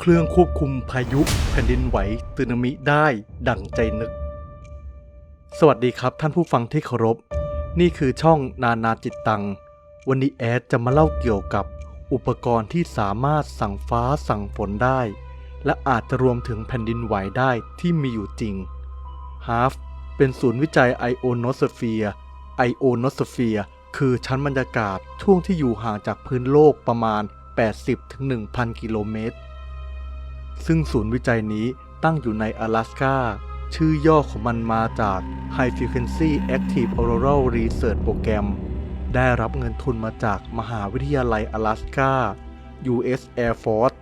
เครื่องควบคุมพายุแผ่นดินไหวสึนามิได้ดั่งใจนึก สวัสดีครับท่านผู้ฟังที่เคารพ นี่คือช่องนานาจิตตัง วันนี้แอดจะมาเล่าเกี่ยวกับอุปกรณ์ที่สามารถสั่งฟ้าสั่งฝนได้ และอาจจะรวมถึงแผ่นดินไหวได้ที่มีอยู่จริง HARF เป็นศูนย์วิจัยไอโอโนสเฟียไอโอโนสเฟียคือชั้นบรรยากาศช่วงที่อยู่ห่างจากพื้นโลกประมาณ 80-1,000 กิโลเมตร ซึ่งศูนย์วิจัยนี้ตั้งอยู่ใน阿拉斯กาชื่อย่อของมันมาจาก High Frequency Active Auroral Research Program ได้รับเงินทุนมาจากมหาวิทยาลัย阿拉斯กา U.S. Air Force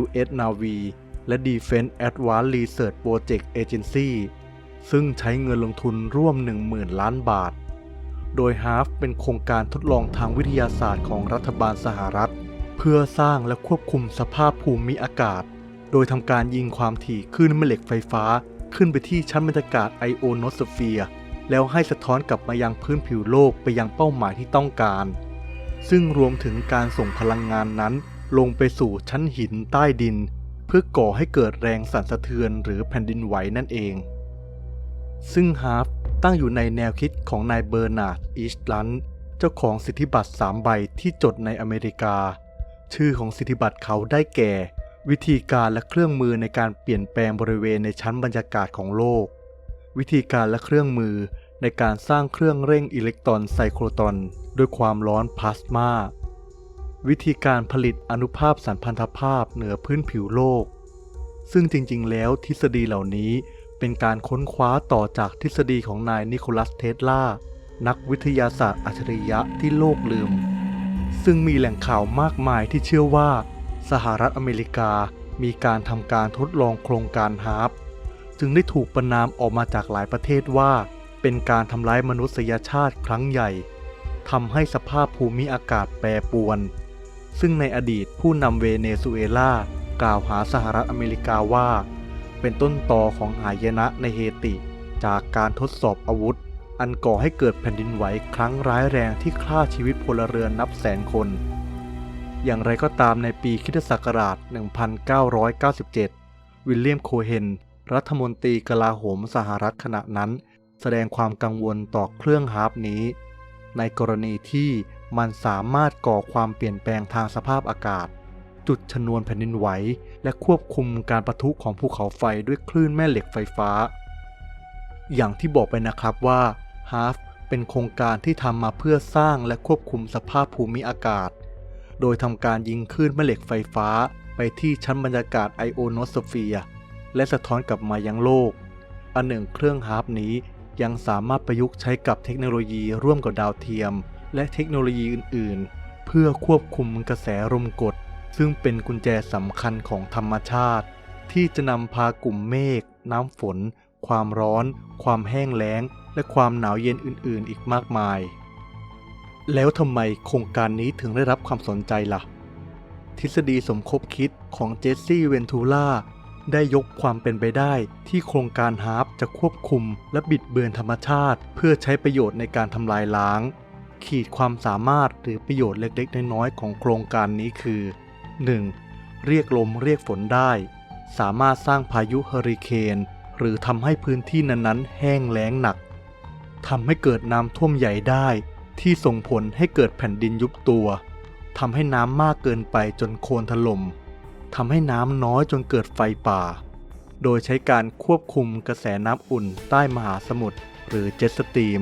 U.S. Navy และ Defense Advanced Research Project Agency ซึ่งใช้เงินลงทุนร่วม 10,000 ล้านบาท โดย HARF เป็นโครงการทดลองทางวิทยาศาสตร์ของรัฐบาลสหรัฐ เพื่อสร้างและควบคุมสภาพภูมิอากาศ โดยทำการยิงความถี่คลื่นแม่เหล็กไฟฟ้า ขึ้นไปที่ชั้นบรรยากาศไอโอโนสเฟียร์แล้วให้สะท้อนกลับมายังพื้นผิวโลกไปยังเป้าหมายที่ต้องการ ซึ่งรวมถึงการส่งพลังงานนั้นลงไปสู่ชั้นหินใต้ดิน เพื่อก่อให้เกิดแรงสั่นสะเทือนหรือแผ่นดินไหวนั่นเอง ซึ่งฮาร์ฟตั้งอยู่ในแนวคิดของนายเบอร์นาร์ดอีชลันเจ้าของสิทธิบัตร3ใบที่จดในอเมริกา ชื่อของสิทธิบัตรเขาได้แก่ วิธีการและเครื่องมือในการเปลี่ยนแปลงบริเวณในชั้นบรรยากาศของโลก วิธีการและเครื่องมือในการสร้างเครื่องเร่งอิเล็กตรอนไซโครตอนด้วยความร้อนพลาสมา วิธีการผลิตอนุภาพสัมพันธภาพเหนือพื้นผิวโลก ซึ่งจริงๆ แล้วทฤษฎีเหล่านี้เป็นการค้นคว้าต่อจากทฤษฎีของนายนิโคลัสเทสลา นักวิทยาศาสตร์อัจฉริยะที่โลกลืม ซึ่งมีแหล่งข่าวมากมายที่เชื่อว่า สหรัฐอเมริกามีการทำการทดลองโครงการฮาร์ปจึงได้ถูกประนามออกมาจากหลายประเทศว่า เป็นการทำร้ายมนุษยชาติครั้งใหญ่ทำให้สภาพภูมิอากาศแปรปรวน ซึ่งในอดีตผู้นำเวเนซุเอลากล่าวหาสหรัฐอเมริกาว่า เป็นต้นตอของหายนะในเฮติ จากการทดสอบอาวุธ อันก่อให้เกิดแผ่นดินไหวครั้งร้ายแรงที่ฆ่าชีวิตพลเรือนนับแสนคน อย่างไรก็ตามในปีคิศักราช 1997 วิลเลียมโคเฮน รัฐมนตรีกลาโหมสหรัฐขณะนั้น แสดงความกังวลต่อเครื่องฮาร์ปนี้ ในกรณีที่มันสามารถก่อความเปลี่ยนแปลงทางสภาพอากาศ จุดชนวนแผ่นดินไหว และควบคุมการปะทุของภูเขาไฟด้วยคลื่นแม่เหล็กไฟฟ้า อย่างที่บอกไปนะครับว่า HARF เป็นโครงการที่ทำมาเพื่อสร้างและควบคุมสภาพภูมิอากาศ โดยทำการยิงคลื่นแม่เหล็กไฟฟ้าไปที่ชั้นบรรยากาศไอโอโนสเฟียร์และสะท้อนกลับมายังโลก อันหนึ่งเครื่องฮาร์ปนี้ยังสามารถประยุกต์ใช้กับเทคโนโลยีร่วมกับดาวเทียม และเทคโนโลยีอื่น ๆ เพื่อควบคุมกระแสลมกด ซึ่งเป็นกุญแจสำคัญของธรรมชาติ ที่จะนำพากลุ่มเมฆ น้ำฝน ความร้อน ความแห้งแล้ง และความหนาวเย็นอื่น ๆ อีกมากมาย แล้วทำไมโครงการนี้ถึงได้รับความสนใจล่ะ ทฤษฎีสมคบคิดของเจสซี่เวนทูล่าได้ยกความเป็นไปได้ที่โครงการฮาร์ปจะควบคุมและบิดเบือนธรรมชาติ เพื่อใช้ประโยชน์ในการทำลายล้าง ขีดความสามารถหรือประโยชน์เล็กๆ น้อยๆของโครงการนี้คือ 1. เรียกลมเรียกฝนได้ สามารถสร้างพายุเฮอริเคน หรือทำให้พื้นที่นั้นๆ แห้งแล้งหนักทำให้เกิดน้ำท่วมใหญ่ได้ ที่ส่งผลให้เกิดแผ่นดินยุบตัวทำให้น้ำมากเกินไปจนโคลนถล่มทำให้น้ำน้อยจนเกิดไฟป่า โดยใช้การควบคุมกระแสน้ำอุ่นใต้มหาสมุทรหรือเจ็ตสตรีม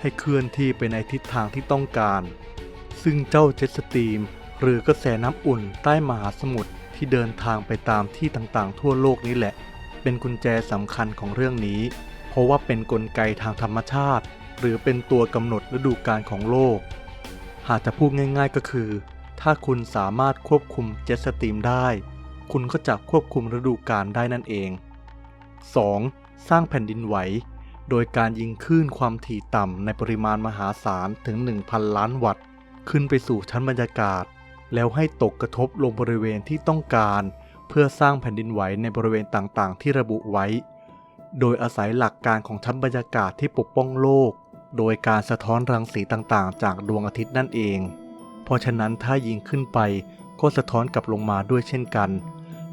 ให้เคลื่อนที่ไปในทิศทางที่ต้องการ ซึ่งเจ้าเจ็ตสตรีม หรือกระแสน้ำอุ่นใต้มหาสมุทรที่เดินทางไปตามที่ต่างๆ ทั่วโลกนี้แหละ เป็นกุญแจสำคัญของเรื่องนี้ เพราะว่าเป็นนกลไกทางธรรมชาติ หรือเป็นตัวกำหนดฤดูกาลของโลก หากจะพูดง่ายๆก็คือ ถ้าคุณสามารถควบคุมเจ็ตสตรีมได้ คุณก็จะควบคุมฤดูกาลได้นั่นเอง 2. สร้างแผ่นดินไหว โดยการยิงคลื่นความถี่ต่ำในปริมาณมหาศาลถึง 1,000 ล้านวัตต์ ขึ้นไปสู่ชั้นบรรยากาศ แล้วให้ตกกระทบลงบริเวณที่ต้องการ เพื่อสร้างแผ่นดินไหวในบริเวณต่างๆ ที่ระบุไว้ โดยอาศัยหลักการของชั้นบรรยากาศที่ปกป้องโลก โดยการสะท้อนรังสีต่างๆ จากดวงอาทิตย์นั่นเอง เพราะฉะนั้นถ้ายิงขึ้นไปก็สะท้อนกลับลงมาด้วยเช่นกัน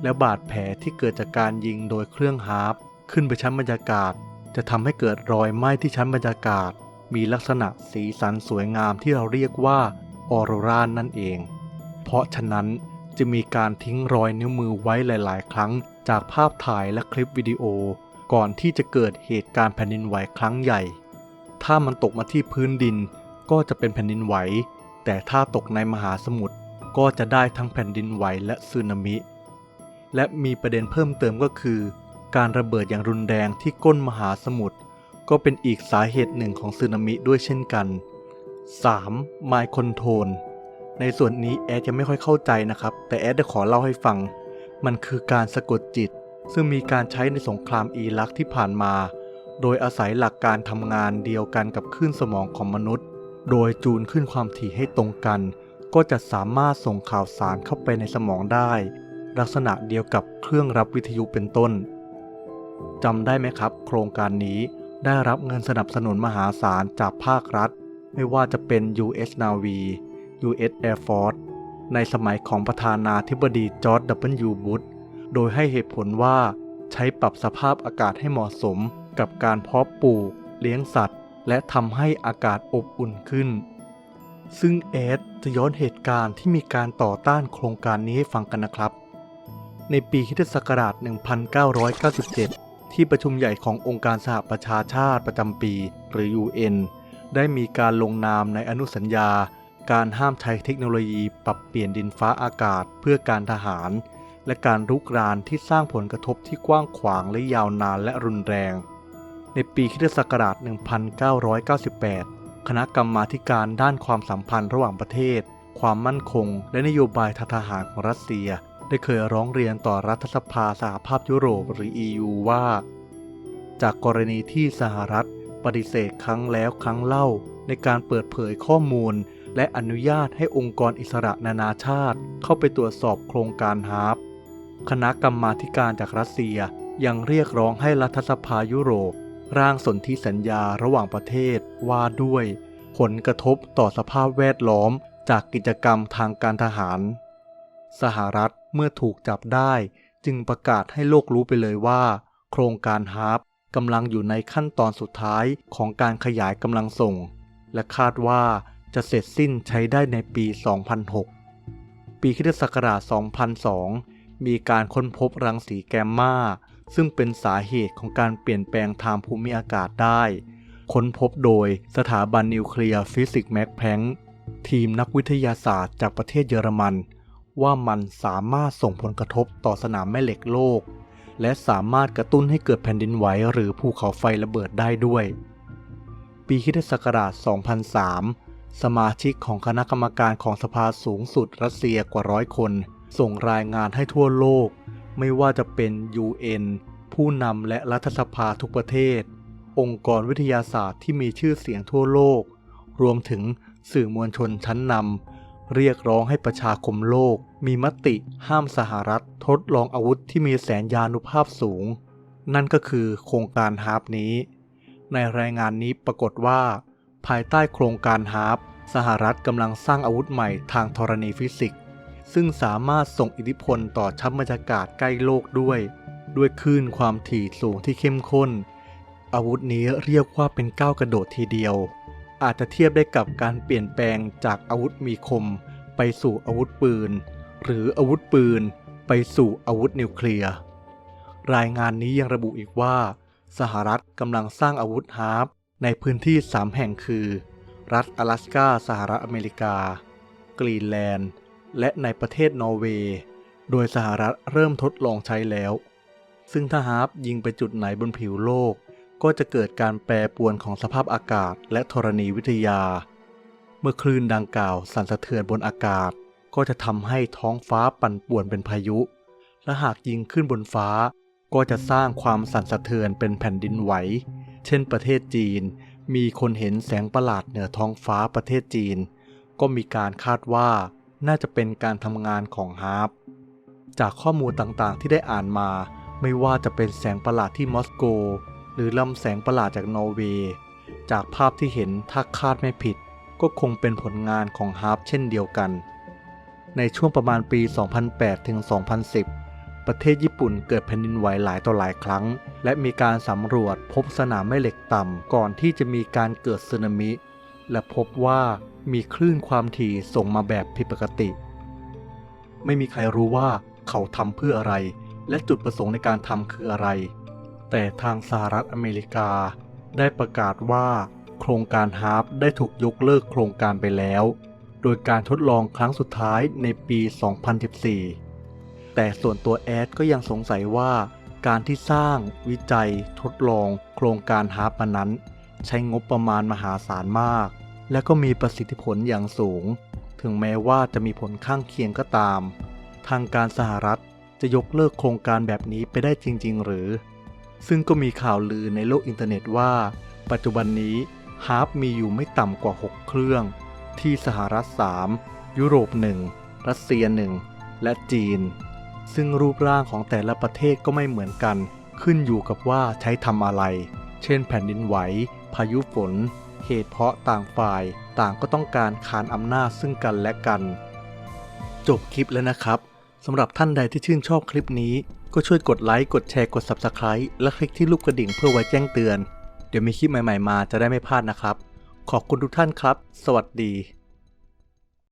และบาดแผลที่เกิดจากการยิงโดยเครื่องฮาร์ปขึ้นไปชั้นบรรยากาศ จะทำให้เกิดรอยไหม้ที่ชั้นบรรยากาศ มีลักษณะสีสันสวยงามที่เราเรียกว่าออโรรานั่นเอง เพราะฉะนั้นจะมีการทิ้งรอยนิ้วมือไว้หลาย ๆ ครั้ง จากภาพถ่ายและคลิปวิดีโอ ก่อนที่จะเกิดเหตุการณ์แผ่นดินไหวครั้งใหญ่ ถ้ามันตกมาที่พื้นดิน ก็จะเป็นแผ่นดินไหว แต่ถ้าตกในมหาสมุทรก็จะได้ทั้งแผ่นดินไหวและสึนามิ และมีประเด็นเพิ่มเติมก็คือ การระเบิดอย่างรุนแรงที่ก้นมหาสมุทรก็เป็นอีกสาเหตุหนึ่งของสึนามิด้วยเช่นกัน 3. ไมคอนโทรลในส่วนนี้แอดยังไม่ค่อยเข้าใจนะครับ แต่แอดจะขอเล่าให้ฟัง มันคือการสะกดจิต ซึ่งมีการใช้ในสงครามอิรักที่ผ่านมา โดยอาศัยหลักการทำงานเดียวกันกับคลื่นสมองของมนุษย์ โดยจูนขึ้นความถี่ให้ตรงกัน ก็จะสามารถส่งข่าวสารเข้าไปในสมองได้ ลักษณะเดียวกับเครื่องรับวิทยุเป็นต้นจำได้ไหมครับ โครงการนี้ได้รับเงินสนับสนุนมหาศาลจากภาครัฐ ไม่ว่าจะเป็น US Navy US Air Force ในสมัยของประธานาธิบดีจอร์จ W. บุชโดยให้เหตุผลว่าใช้ปรับสภาพอากาศให้เหมาะสม กับการเพาะปลูก เลี้ยงสัตว์ และทำให้อากาศอบอุ่นขึ้น ซึ่งเอดจะย้อนเหตุการณ์ที่มีการต่อต้านโครงการนี้ให้ฟังกันนะครับ ในปีคิศักราช 1997 ที่ประชุมใหญ่ขององค์การสหประชาชาติประจำปี หรือ UN ได้มีการลงนามในอนุสัญญา การห้ามใช้เทคโนโลยีปรับเปลี่ยนดินฟ้าอากาศเพื่อการทหาร และการรุกรานที่สร้างผลกระทบที่กว้างขวางและยาวนานและรุนแรง ในปีคริสตศักราช1998 คณะกรรมาการด้านความสัมพันธ์ระหว่างประเทศ ความมั่นคง และนโยบายททหารของรัสเซีย ได้เคยร้องเรียนต่อรัฐสภาสหภาพยุโรปหรือ EU ว่า จากกรณีที่สหรัฐปฏิเสธครั้งแล้วครั้งเล่าในการเปิดเผยข้อมูล และอนุญาตให้องค์กรอิสระนานาชาติ เข้าไปตรวจสอบโครงการฮาร์ปคณะกรรมาการจากรัสเซียยังเรียกร้องให้รัฐสภายุโรป ร่างสนธิสัญญาระหว่างประเทศว่าด้วย ผลกระทบต่อสภาพแวดล้อมจากกิจกรรมทางการทหาร สหรัฐเมื่อถูกจับได้จึงประกาศให้โลกรู้ไปเลยว่า โครงการฮาร์ปกำลังอยู่ในขั้นตอนสุดท้ายของการขยายกำลังส่ง และคาดว่าจะเสร็จสิ้นใช้ได้ในปี 2006 ปีคศ 2002 มีการค้นพบรังสีแกมมา ซึ่งเป็นสาเหตุของการเปลี่ยนแปลงทางภูมิอากาศได้ ค้นพบโดยสถาบันนิวเคลียร์ฟิสิกส์แม็กแพงทีมนักวิทยาศาสตร์จากประเทศเยอรมัน ว่ามันสามารถส่งผลกระทบต่อสนามแม่เหล็กโลก และสามารถกระตุ้นให้เกิดแผ่นดินไหวหรือภูเขาไฟระเบิดได้ด้วย ปีคริสตศักราช 2003 สมาชิกของคณะกรรมการของสภาสูงสุดรัสเซียกว่าร้อยคน ส่งรายงานให้ทั่วโลก ไม่ว่าจะเป็น UN ผู้นำและรัฐสภาทุกประเทศ องค์กรวิทยาศาสตร์ที่มีชื่อเสียงทั่วโลก รวมถึงสื่อมวลชนชั้นนำเรียกร้องให้ประชาคมโลก มีมติห้ามสหรัฐ ทดลองอาวุธที่มีแสนยานุภาพสูง นั่นก็คือโครงการฮาร์ปนี้ ในรายงานนี้ปรากฏว่า ภายใต้โครงการฮาร์ปสหรัฐกำลังสร้างอาวุธใหม่ทางธรณีฟิสิกส์ ซึ่งสามารถส่งอิทธิพลต่อชั้นบรรยากาศใกล้โลกด้วย ด้วยคลื่นความถี่สูงที่เข้มข้น อาวุธนี้เรียกว่าเป็นก้าวกระโดดทีเดียว อาจจะเทียบได้กับการเปลี่ยนแปลงจากอาวุธมีคม ไปสู่อาวุธปืน หรืออาวุธปืน ไปสู่อาวุธนิวเคลียร์รายงานนี้ยังระบุอีกว่า สหรัฐกำลังสร้างอาวุธฮาร์ปในพื้นที่ 3 แห่งคือ รัฐ阿拉สกาสหรัฐอเมริกา กรีนแลนด์ และในประเทศนอร์เวย์ โดยสหรัฐเริ่มทดลองใช้แล้ว ซึ่งถ้าฮาร์ปยิงไปจุดไหนบนผิวโลก ก็จะเกิดการแปรปรวนของสภาพอากาศและธรณีวิทยา เมื่อคลื่นดังกล่าวสั่นสะเทือนบนอากาศ ก็จะทำให้ท้องฟ้าปั่นป่วนเป็นพายุ และหากยิงขึ้นบนฟ้า ก็จะสร้างความสั่นสะเทือนเป็นแผ่นดินไหว เช่นประเทศจีน มีคนเห็นแสงประหลาดเหนือท้องฟ้าประเทศจีน ก็มีการคาดว่า น่าจะเป็นการทำงานของฮาร์ปจากข้อมูลต่างๆที่ได้อ่านมา ไม่ว่าจะเป็นแสงประหลาดที่มอสโก หรือลำแสงประหลาดจากนอร์เวย์จากภาพที่เห็นถ้าคาดไม่ผิด ก็คงเป็นผลงานของฮาร์ปเช่นเดียวกัน ในช่วงประมาณปี 2008 ถึง 2010 ประเทศญี่ปุ่นเกิดแผ่นดินไหวหลายต่อหลายครั้ง และมีการสำรวจพบสนามแม่เหล็กต่ำก่อนที่จะมีการเกิดสึนามิ และพบว่ามีคลื่นความถี่ส่งมาแบบผิดปกติ ไม่มีใครรู้ว่าเขาทำเพื่ออะไร และจุดประสงค์ในการทำคืออะไร แต่ทางสหรัฐอเมริกา ได้ประกาศว่า โครงการฮาร์ปได้ถูกยกเลิกโครงการไปแล้ว โดยการทดลองครั้งสุดท้ายในปี 2014 แต่ส่วนตัวแอดก็ยังสงสัยว่า การที่สร้าง วิจัย ทดลอง โครงการฮาร์ปนั้น ใช้งบประมาณมหาศาลมาก และก็มีประสิทธิผลอย่างสูง ถึงแม้ว่าจะมีผลข้างเคียงก็ตาม ทางการสหรัฐจะยกเลิกโครงการแบบนี้ไปได้จริง ๆ หรือ ซึ่งก็มีข่าวลือในโลกอินเทอร์เน็ตว่า ปัจจุบันนี้ฮาร์ปมีอยู่ไม่ต่ำกว่า 6 เครื่อง ที่สหรัฐ 3 ยุโรป 1 รัสเซีย 1 และจีน ซึ่งรูปร่างของแต่ละประเทศก็ไม่เหมือนกัน ขึ้นอยู่กับว่าใช้ทำอะไร เช่นแผ่นดินไหว พายุฝน เหตุเพราะต่างฝ่ายต่างก็ต้องการขานอำนาจซึ่งกันและกัน จบคลิปแล้วนะครับสำหรับท่านใดที่ชื่นชอบคลิปนี้ ก็ช่วยกดไลค์กดแชร์กด Subscribe และคลิกที่รูปกระดิ่งเพื่อไว้แจ้งเตือน เดี๋ยวมีคลิปใหม่ๆมาจะได้ไม่พลาดนะครับ ขอบคุณทุกท่านครับ สวัสดี